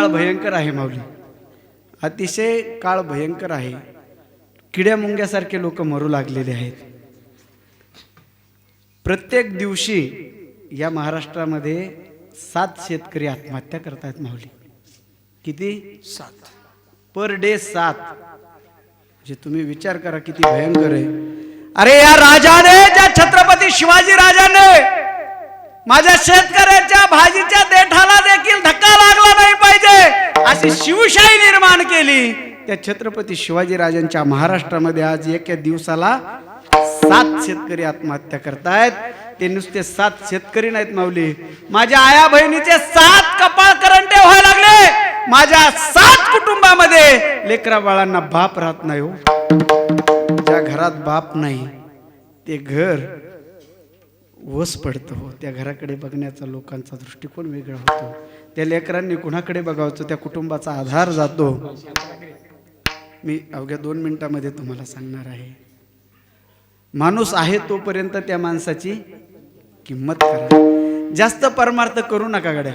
काळ भयंकर आहे माऊली. अतिशय काळ भयंकर आहे. किड्या मुंग्यासारखे लोक मरू लागलेले आहेत. प्रत्येक दिवशी या महाराष्ट्रामध्ये सात शेतकरी आत्महत्या करतायत माऊली. किती? सात. पर डे सात. म्हणजे तुम्ही विचार करा किती भयंकर आहे. अरे या राजाने ज्या छत्रपती शिवाजी राजाने माझ्या शेतकऱ्याच्या भाजीच्या देठाला देखील धक्का लागला नाही पाहिजे. अशी शिवशाही निर्माण केली. त्या छत्रपती शिवाजी राजांच्या महाराष्ट्रामध्ये आज एका दिवसाला सात शेतकरी आत्महत्या करतायत. ते नुसते सात शेतकरी नाहीत माऊली. माझ्या आया बहिणीचे सात कपाळ करंटे व्हायला लागले. माझ्या सात कुटुंबामध्ये लेकरा बाळांना बाप राहत नाही हो. ज्या घरात बाप नाही ते घर वस पडतं हो. त्या घराकडे बघण्याचा लोकांचा दृष्टिकोन वेगळा होतो. त्या लेकरांनी कुणाकडे बघावचं? त्या कुटुंबाचा आधार जातो. मी अवघ्या दोन मिनिटामध्ये तुम्हाला सांगणार आहे. माणूस आहे तोपर्यंत त्या माणसाची किंमत करा. जास्त परमार्थ करू नका गड्या.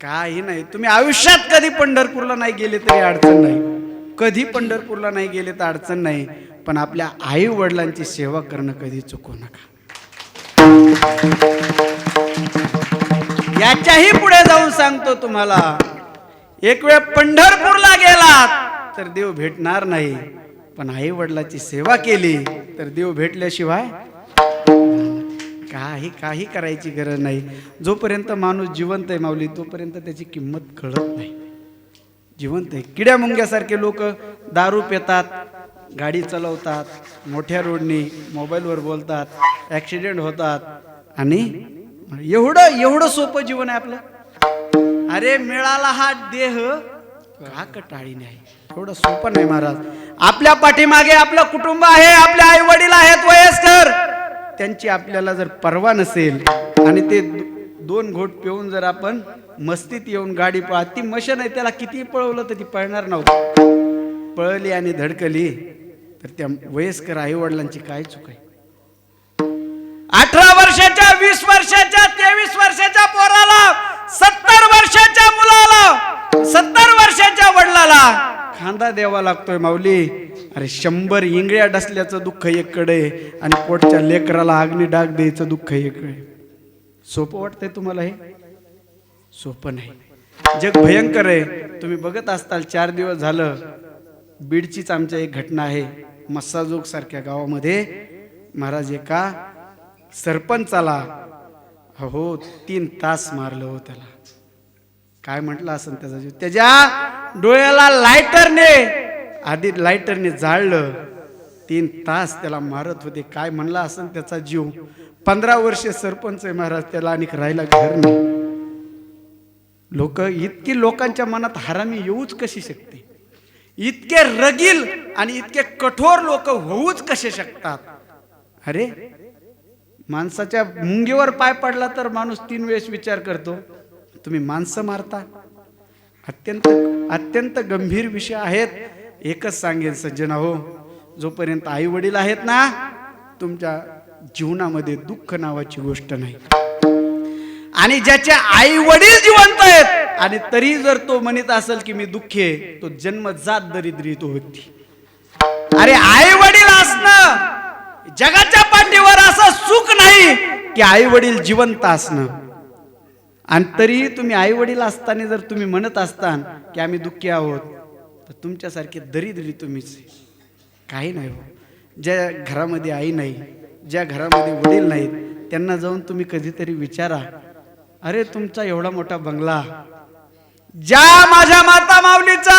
काही नाही. तुम्ही आयुष्यात कधी पंढरपूरला नाही गेले तरी अडचण नाही. कधी पंढरपूरला नाही गेले तर अडचण नाही. पण आपल्या आई वडिलांची सेवा करणं कधी चुकू नका. याच्याही पुढे जाऊन सांगतो तुम्हाला. एक वेळ पंढरपूरला गेलात तर देव भेटणार नाही. पण आई वडिलाची सेवा केली तर देव भेटल्याशिवाय काही काही करायची गरज नाही. जोपर्यंत माणूस जिवंत आहे माऊली तोपर्यंत त्याची किंमत कळत नाही. जिवंत आहे. किड्या मुंग्यासारखे लोक दारू पितात गाडी चालवतात मोठ्या रोडनी मोबाईलवर बोलतात ॲक्सिडेंट होतात आणि एवढं एवढं सोपं जीवन आहे आपलं. अरे मिळाला हा देह का कटाळी आहे? थोडं सोपं नाही महाराज. आपल्या पाठीमागे आपलं कुटुंब आहे आपले आई वडील आहेत वयस्कर. त्यांची आपल्याला जर परवा नसेल आणि ते दोन घोट पिऊन जर आपण मस्तीत येऊन गाडी पळा ती मशन आहे त्याला किती पळवलं तर ती पळणार नव्हतं. पळली आणि धडकली तर त्या वयस्कर आई वडिलांची काय चूक आहे? अठरा वर्षाच्या वीस वर्षाच्या तेवीस वर्षाच्या पोराला सत्तर वर्षाच्या मुलाला सत्तर वर्षाच्या वडिलाला. खांदा द्यावा लागतोय माऊली. अरे शंभर इंगळ्या डसल्याचं दुःख एककडे आणि पोटच्या लेकराला अग्नी डाग द्यायचं दुःख एककडे. सोपं वाटतंय तुम्हाला हे? सोपं नाही. जग भयंकर आहे. तुम्ही बघत असताल चार दिवस झालं बीडचीच आमच्या एक घटना आहे मस्साजोग सारख्या गावामध्ये. महाराज एका सरपंचाला हो तीन तास मारलं हो त्याला. काय म्हटलं असं त्याचा जीव? त्याच्या डोळ्याला लायटरने आधी लायटरने जाळलं. तीन तास त्याला मारत होते. काय म्हणला असं त्याचा जीव? पंधरा वर्ष सरपंच आहे महाराज त्याला आणि राहायला घर नाही. लोक इतकी लोकांच्या मनात हरामी येऊच कशी शकते? इतके रगील आणि इतके कठोर लोक होऊच कसे शकतात? अरे माणसाच्या मुंगीवर पाय पडला तर माणूस तीन वेळेस विचार करतो तुम्ही माणसं मारता. अत्यंत अत्यंत गंभीर विषय आहेत. एकच सांगेन सज्जना हो जोपर्यंत आई वडील आहेत ना तुमच्या जीवनामध्ये दुःख नावाची गोष्ट नाही. आणि ज्याचे आई वडील जिवंत आहेत आणि तरी जर तो म्हणत असेल की मी दुःखी आहे तो जन्मजात दरिद्री तो होती अरे आई वडील असणं जगाच्या पाठीवर असं सुख नाही की आई वडील जिवंत असणं. आणि तरी तुम्ही आई वडील असताना जर तुम्ही म्हणत असतान की आम्ही दुःखी आहोत तर तुमच्यासारखे दरिद्री तुम्हीच. काही नाही हो. ज्या घरामध्ये आई नाही ज्या घरामध्ये वडील नाहीत त्यांना जाऊन तुम्ही कधीतरी विचारा अरे तुमचा एवढा मोठा बंगला ज्या माझ्या माता माऊलीचा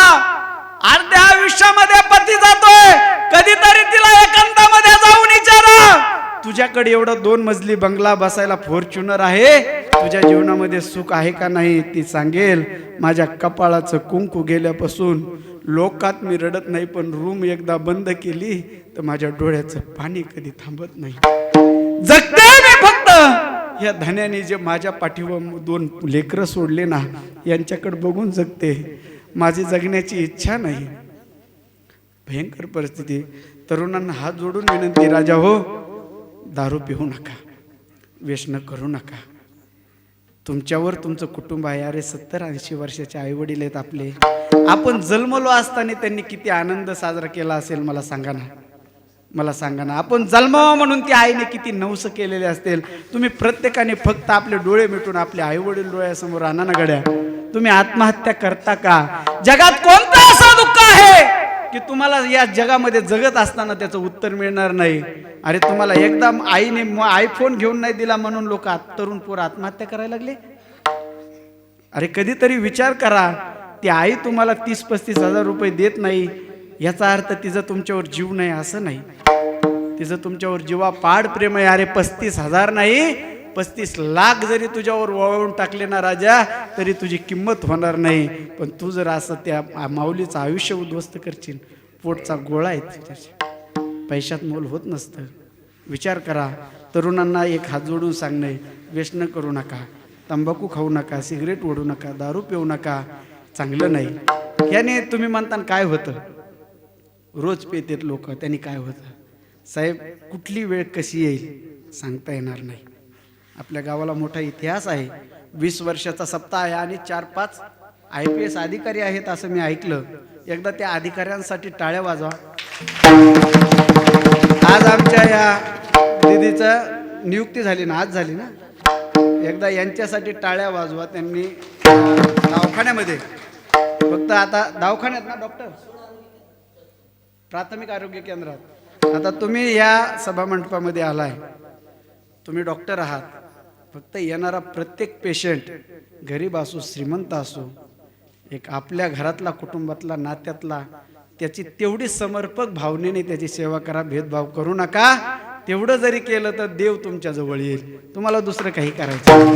अर्ध्या आयुष्यामध्ये पती जातोय कधीतरी तिला एकांतामध्ये जाऊन विचारा. तुझ्याकडे एवढं दोन मजली बंगला बसायला फॉर्च्युनर आहे. तुझ्या जीवनामध्ये सुख आहे का नाही ती सांगेल. माझ्या कपाळाचं कुंकू गेल्यापासून लोकात मी रडत नाही पण रूम एकदा बंद केली तर माझ्या डोळ्याचं पाणी कधी थांबत नाही. जगते मी फक्त. या धन्याने जे माझ्या पाठीवर दोन लेकरं सोडले ना यांच्याकडे बघून जगते. माझी जगण्याची इच्छा नाही. भयंकर परिस्थिती तरुणांना हात जोडून विनंती राजा हो दारू पिऊ नका व्यसन करू नका. तुमच्यावर तुमचं कुटुंब आहे. अरे सत्तर ऐंशी वर्षाचे आई वडील आहेत आपले. आपण जन्मलो असताना त्यांनी किती आनंद साजरा केला असेल मला सांगा ना. मला सांगा ना. आपण जन्मावा म्हणून त्या आईने किती नवस केलेले असतील. तुम्ही प्रत्येकाने फक्त आपले डोळे मिटून आपले आई वडील डोळ्यासमोर आणा ना गड्या. तुम्ही आत्महत्या करता का? जगात कोणतं असं दुःख आहे? की तुम्हाला या जगामध्ये जगत असताना त्याचं उत्तर मिळणार नाही. अरे तुम्हाला एकदा आईने आयफोन घेऊन नाही दिला म्हणून लोक तरुण पोर आत्महत्या करायला लागले? अरे कधीतरी विचार करा ती आई तुम्हाला तीस पस्तीस हजार रुपये देत नाही. याचा अर्थ तिचं तुमच्यावर जीव नाही असं नाही. तिचं तुमच्यावर जीवा पाड प्रेम आहे. अरे पस्तीस हजार नाही पस्तीस लाख जरी तुझ्यावर वळवून टाकले ना राजा तरी तुझी किंमत होणार नाही. पण तू जर असं त्या माऊलीचं आयुष्य उद्ध्वस्त करशील पोटचा गोळा आहे तुझ्याशी पैशात मोल होत नसतं. विचार करा तरुणांना एक हात जोडून सांगणे व्यसन करू नका तंबाखू खाऊ नका सिगरेट ओढू नका दारू पिऊ नका चांगलं नाही. याने तुम्ही म्हणता काय होतं? रोज पेतेत लोक त्यांनी काय होतं? साहेब कुठली वेळ कशी येईल? सांगता येणार नाही. आपल्या गावाला मोठा इतिहास आहे. वीस वर्षाचा सप्ताह आहे आणि चार पाच आय पी एस अधिकारी आहेत असं मी ऐकलं. एकदा त्या अधिकाऱ्यांसाठी टाळ्या वाजवा. आज आमच्या या दिदीचं नियुक्ती झाली ना आज झाली ना? एकदा यांच्यासाठी टाळ्या वाजवा त्यांनी दवाखान्यामध्ये. फक्त आता दवाखान्यात ना डॉक्टर प्राथमिक आरोग्य केंद्रात. आता तुम्ही या सभामंडपामध्ये आलाय. तुम्ही डॉक्टर आहात. फक्त येणारा प्रत्येक पेशंट गरीब असो श्रीमंत असो एक आपल्या घरातला कुटुंबातला नात्यातला त्याची तेवढी समर्पक भावनेने त्याची सेवा करा भेदभाव करू नका. तेवढं जरी केलं तर देव तुमच्या जवळ येईल. तुम्हाला दुसरं काही करायचं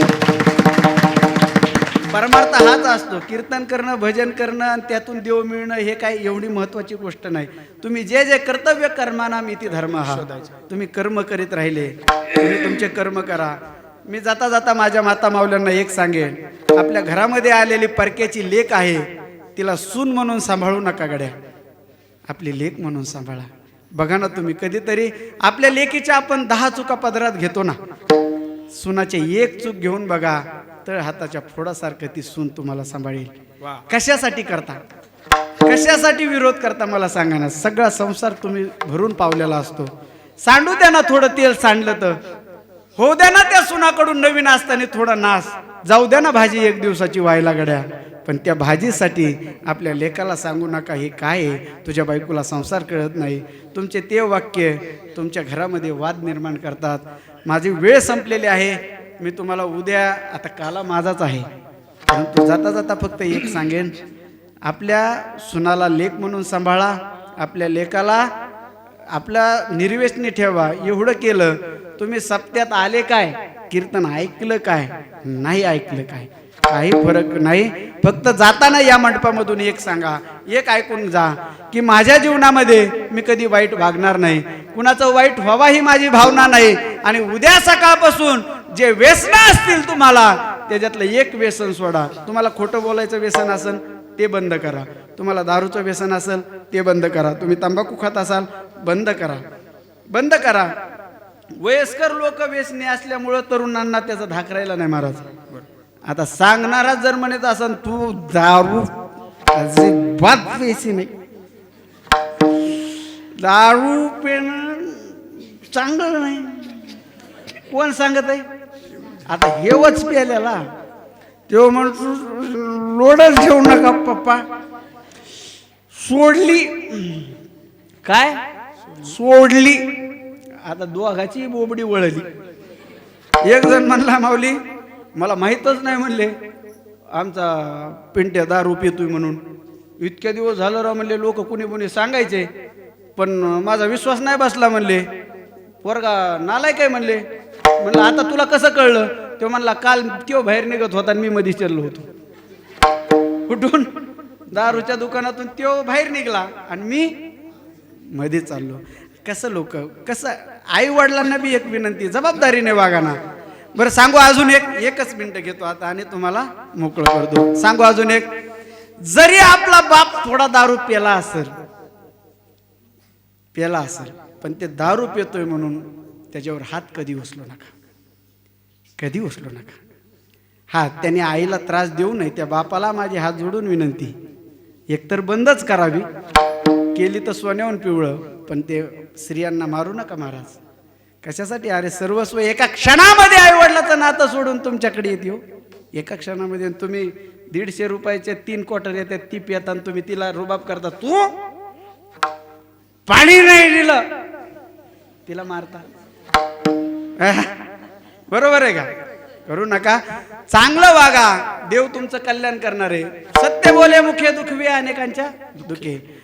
परमार्थ हाच असतो. कीर्तन करणं भजन करणं आणि त्यातून देव मिळणं हे काही एवढी महत्वाची गोष्ट नाही. तुम्ही जे जे कर्तव्य कर्माना मी ती धर्म. हा तुम्ही कर्म करीत राहिले तुम्ही तुमचे कर्म करा. मी जाता जाता माझ्या माता मावल्यांना एक सांगेन. आपल्या घरामध्ये आलेली परक्याची लेक आहे तिला सून म्हणून सांभाळू नका गड्या. आपली लेक म्हणून सांभाळा. बघा ना तुम्ही कधीतरी आपल्या लेकीच्या आपण दहा चुका पदरात घेतो ना. सुनाचे एक चूक घेऊन बघा तर हाताच्या फोडासारखं ती सून तुम्हाला सांभाळेल. कशासाठी करता? कशासाठी विरोध करता मला सांगा ना. सगळा संसार तुम्ही भरून पावलेला असतो. सांडू द्या ना थोडं तेल सांडलं तर. हो द्या ना त्या सुनाकडून नवीन असताना थोडा नाश जाऊ द्या ना भाजी एक दिवसाची व्हायला गड्या. पण त्या भाजीसाठी आपल्या लेकाला सांगू नका हे काय आहे? तुझ्या बायकोला संसार कळत नाही. तुमचे ते वाक्य तुमच्या घरामध्ये वाद निर्माण करतात. माझी वेळ संपलेली आहे. मी तुम्हाला उद्या आता काला माझाच आहे. परंतु जाता जाता फक्त एक सांगेन. आपल्या सुनाला लेख म्हणून सांभाळा. आपल्या लेकाला आपल्या निर्वेशनी ठेवा एवढं केलं तुम्ही सप्त्यात आले काय? कीर्तन ऐकलं काय? नाही ऐकलं काय? काही फरक नाही. फक्त जाताना या मंडपामधून एक सांगा एक ऐकून जा की माझ्या जीवनामध्ये मी कधी वाईट वागणार नाही. कुणाचं वाईट व्हावा ही माझी भावना नाही. आणि उद्या सकाळपासून जे व्यसन असतील तुम्हाला त्याच्यातलं एक व्यसन सोडा. तुम्हाला खोटं बोलायचं व्यसन असेल ते बंद करा. तुम्हाला दारूचं व्यसन असेल ते बंद करा. तुम्ही तंबाखू खात असाल बंद करा. बंद करा. वयस्कर लोक व्यसनी असल्यामुळं तरुणांना त्याचा धाक राहिला नाही महाराज. आता सांगणारा जर म्हणत असन तू दारू अजिबात व्यसी नाही. दारू पिणं चांगलं नाही. कोण सांगत आहे? आता हेवच प्यालेला तो म्हणतो लोडच घेऊ नका पप्पा. सोडली. काय? सोडली. आता दोघाची बोबडी वळली. एक जण म्हणला माऊली मला माहीतच नाही म्हणले आमचा पिंट्या दारू पितोय म्हणून. इतक्या दिवस झालं राव म्हणले लोक कुणी कुणी सांगायचे पण माझा विश्वास नाही बसला म्हणले. पोरगा नालाय काय म्हणले. म्हणलं आता तुला कसं कळलं? तो म्हणला काल त्यो बाहेर निघत होता आणि मी मध्ये चाललो होतो. कुठून दारूच्या दुकानातून त्यो बाहेर निघला आणि मी मध्ये चाललो. कसं लोक कसं आई वडिलांना बी एक विनंती जबाबदारीने वागा ना. बरं सांगू अजून एक एकच मिनिट घेतो आता आणि तुम्हाला मोकळं करतो सांगू अजून एक जरी आपला बाप थोडा दारू पेला असेल पेला असेल पण ते दारू पितोय म्हणून त्याच्यावर हात कधी उचलू नका. कधी उचलू नका. हा त्याने आईला त्रास देऊ नये त्या बापाला माझे हात जोडून विनंती. एकतर बंदच करावी. केली तर सोन्याहून पिवळं पण ते स्त्रियांना मारू नका महाराज. कशासाठी? अरे सर्वस्व एका क्षणामध्ये आईवडिलाचं नातं सोडून तुमच्याकडे येत येऊ हो. एका क्षणामध्ये तुम्ही दीडशे रुपयाचे तीन क्वार्टर येतात ती पितात आणि तुम्ही तिला रुबाब करता. तू पाणी नाही दिलं. तिला मारता. बरोबर आहे का? करू नका. चांगलं वागा. देव तुमचं कल्याण करणार. आहे सत्य बोले मुख्य दुखवे अनेकांच्या दुखे.